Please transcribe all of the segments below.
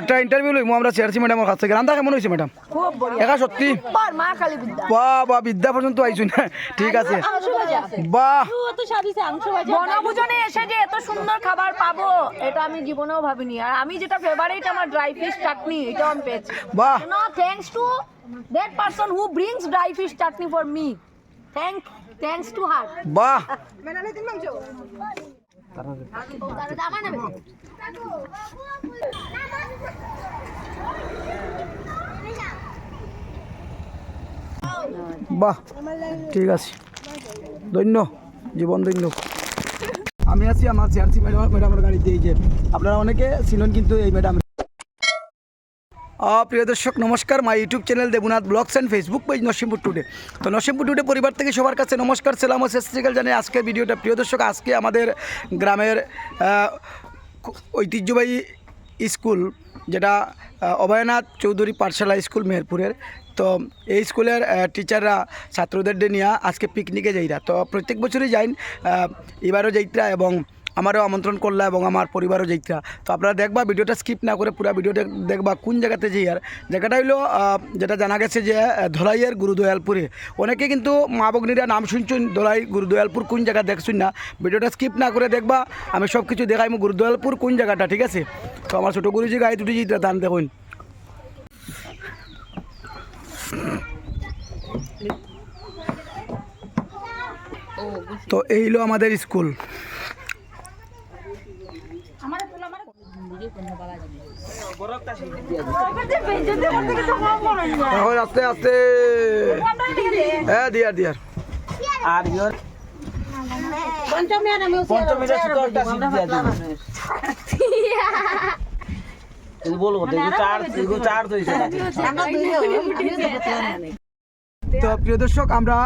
একটা ইন্টারভিউ লইমু আমরা সিআরসি ম্যাডামের কাছ। থেকে রান্না কেমন হয়েছে ম্যাডাম খুব একা সত্যি? বাহ বাহ বিদ্যা। পর্যন্ত আইছুন ঠিক আছে। বাহ। বনভোজনে এসে যে এত সুন্দর খাবার পাবো এটা আমি জীবনেও ভাবিনি। আর আমি যেটা ফেভারিট আমার ড্রাই ফিশ চাটনি এটাও আমি পেয়েছি। বাহ। No thanks to that person who brings dry fish chutney for me thank thanks to her বাহ। বাহ, ঠিক আছে। ধন্য জীবন ধন্য আমি আছি আমার সিআরসি ম্যাডাম ম্যাডামের গাড়িতে, এই যে। আপনারা অনেকে ছিলেন কিন্তু এই ম্যাডাম প্রিয় দর্শক, নমস্কার। My YouTube channel Debnath blogs and Facebook page Nasimpur today তো নসিমপুর টুডে পরিবার থেকে সবার কাছে নমস্কার, সালাম ও শেষকাল জানিয়ে আজকের ভিডিওটা। প্রিয় দর্শক, আজকে আমাদের গ্রামের ঐতিহ্যবাহী স্কুল, যেটা অভয়নাথ চৌধুরী পাঠশালা স্কুল মেহেরপুরের। তো এই স্কুলের টিচাররা ছাত্রদের নিয়ে আজকে পিকনিকে যাইরা। তো প্রত্যেক বছরই যাইন এবারও যাইত্রা এবং আমারও আমন্ত্রণ করলা এবং আমার পরিবারও যাইত্রা তো আপনারা দেখবা ভিডিওটা স্কিপ না করে পুরো ভিডিওটা দেখবা কোন জায়গাতে যাই আর। জায়গাটা হইল যেটা জানা গেছে যে ধলাইয়ের গুরুদয়ালপুরে। অনেকে কিন্তু মা ভগ্নীরা নাম শুনছুন, ধলাই গুরুদয়ালপুর কোন জায়গা দেখছুন না। ভিডিওটা স্কিপ না করে দেখবা, আমি সব কিছু দেখাইমু গুরুদয়ালপুর কোন জায়গাটা, ঠিক আছে? তো আমার ছোটো গুরুজি গায়ে দুটি যেটা দান দেখুন। তো এই হলো আমাদের স্কুল। এখন আস্তে আস্তে। হ্যাঁ দিয়ার দিয়ার আর ইয়োর পঞ্চমীটা সুতোটা সিদ্ধ দিয়ে দিবে। বলব চার চার তো প্রিয় দর্শক আমরা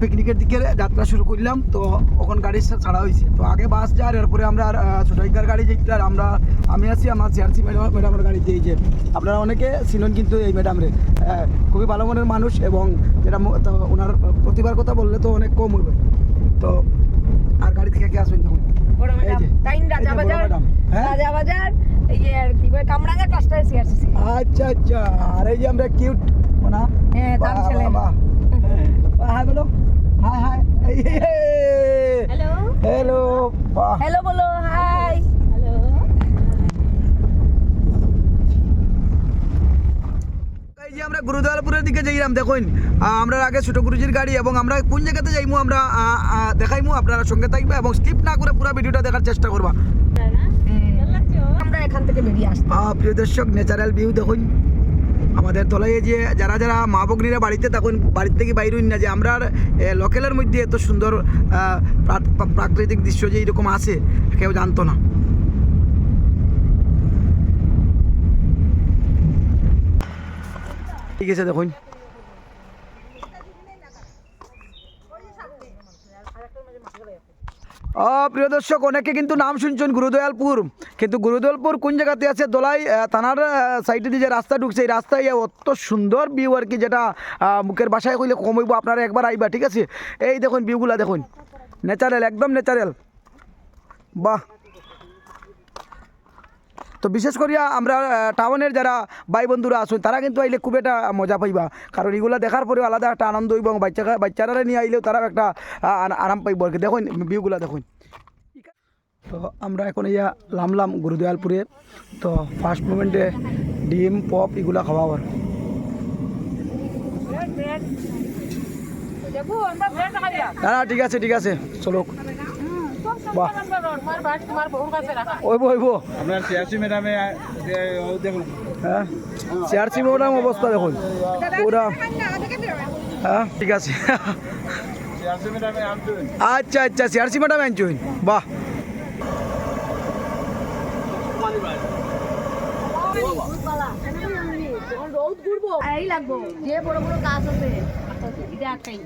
পিকনিকের দিকে যাত্রা শুরু করলাম তো ওখান গাড়ি ছাড়া হয়েছে তো আগে বাস যায় এরপরে আমরা ছোটাইকার গাড়ি যেতে আর আমরা আমি আছি আমার সিআরসি ম্যাডাম ম্যাডামের গাড়িতে এই যে আপনারা অনেকে চিনেন কিন্তু এই ম্যাডামরে। খুবই ভালো মনের মানুষ এবং যেটা ওনার প্রতিবার কথা বললে তো অনেক কম হইবে। তো আর গাড়ি থেকে কে আসবেন তখন হ্যাঁ? আচ্ছা আচ্ছা আর এই যে আমরা কিউট না হ্যাঁ। হাই বলো। Hi hi hello. Hello hello বলো হাই। হ্যালো। এই যে আমরা গুরুদয়ালপুরের দিকে যাইলাম দেখুন। আমরা আগে ছোট গুরুজির গাড়ি এবং আমরা কোন জায়গাতে যাইমু আমরা দেখাইমু আপনারা সঙ্গে থাকবে এবং স্কিপ না করে পুরো ভিডিওটা দেখার চেষ্টা করবা। আমরা এখান থেকে বেরিয়ে আসছি প্রিয় দর্শক ন্যাচারাল ভিউ দেখুন। আমাদের তলায় যে যারা যারা মা বগ্নিরা বাড়িতে তখন বাড়ির থেকে বাইরে না যে আমরা লোকেলের মধ্যে এত সুন্দর প্রাকৃতিক দৃশ্য যে এরকম আছে, কেউ জানতো না। ঠিক আছে, দেখুন। প্রিয় দর্শক, অনেকে কিন্তু নাম শুনছেন গুরুদয়ালপুর। কিন্তু গুরুদয়ালপুর কোন জায়গাতে আছে? দোলাই থানার সাইডে দিয়ে যে রাস্তা ঢুকছে, এই রাস্তায় অত সুন্দর ভিউ আর কি যেটা মুখের বাসায় কইলে কমইব আপনারা একবার আইবা, ঠিক আছে? এই দেখুন ভিউগুলা দেখুন। ন্যাচারেল একদম ন্যাচারেল বাহ! তো বিশেষ করিয়া আমরা টাউনের যারা ভাই বন্ধুরা আসুন তারা কিন্তু আইলে খুব একটা মজা পাইবা। কারণ এগুলা দেখার পরেও আলাদা একটা আনন্দ হইব এবং বাচ্চা বাচ্চারা নিয়ে আইলেও তারা একটা আরাম পাইব আর কি। দেখুন ভিউগুলা দেখুন। তো আমরা এখন ইয়া লামলাম গুরুদয়ালপুরে। তো ফার্স্ট মোমেন্টে ডিম, পপ এগুলা খাওয়াবার ঠিক আছে ঠিক আছে চলো বাহ। ওইব ওইব। আপনার সিয়াসি ম্যাডামে দেখুন। হ্যাঁ? চেয়ারসি ম্যাডাম অবস্থা দেখুন। পুরা। হ্যাঁ? ঠিক আছে। আচ্ছা আচ্ছা সিআরসি ম্যাডাম আনছুন। বাহ। যে বড় বড় গাছ আছে। এটা একটাই।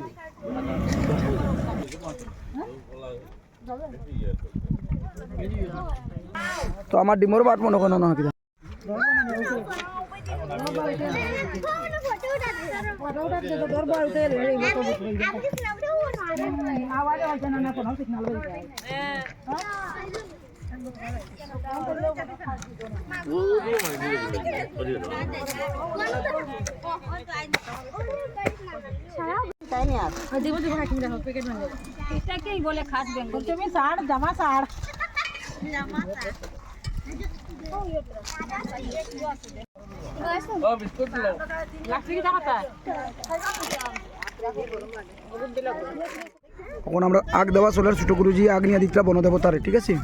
তো আমার ডিমোর বাট মনে কোনো না কিনা এটাকেই বলে খাস বেঙ্গল। তুমি সার জামা সার। লাগছে কি টাকা এখন আমরা আগ দেওয়া চলার ছোট গুরুজি আগ নিয়ে দিতরা বনদেবতারে ঠিক আছে?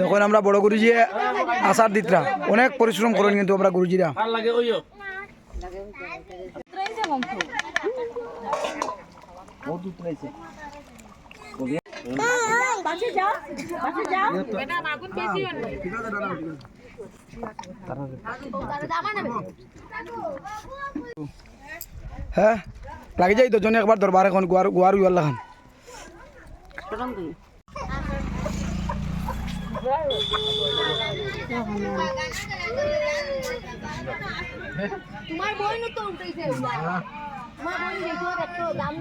তখন আমরা বড় গুরুজি আসার দিতরা। অনেক পরিশ্রম করেন কিন্তু আমরা গুরুজিরা। হ্যাঁ লাগে যাই তো জনে একবার দরবার এখন গুয়ার গুয়ার উয়ার লাগান তোমার বই তো উঠেছে। তোমার বই দেখো দেখো দাম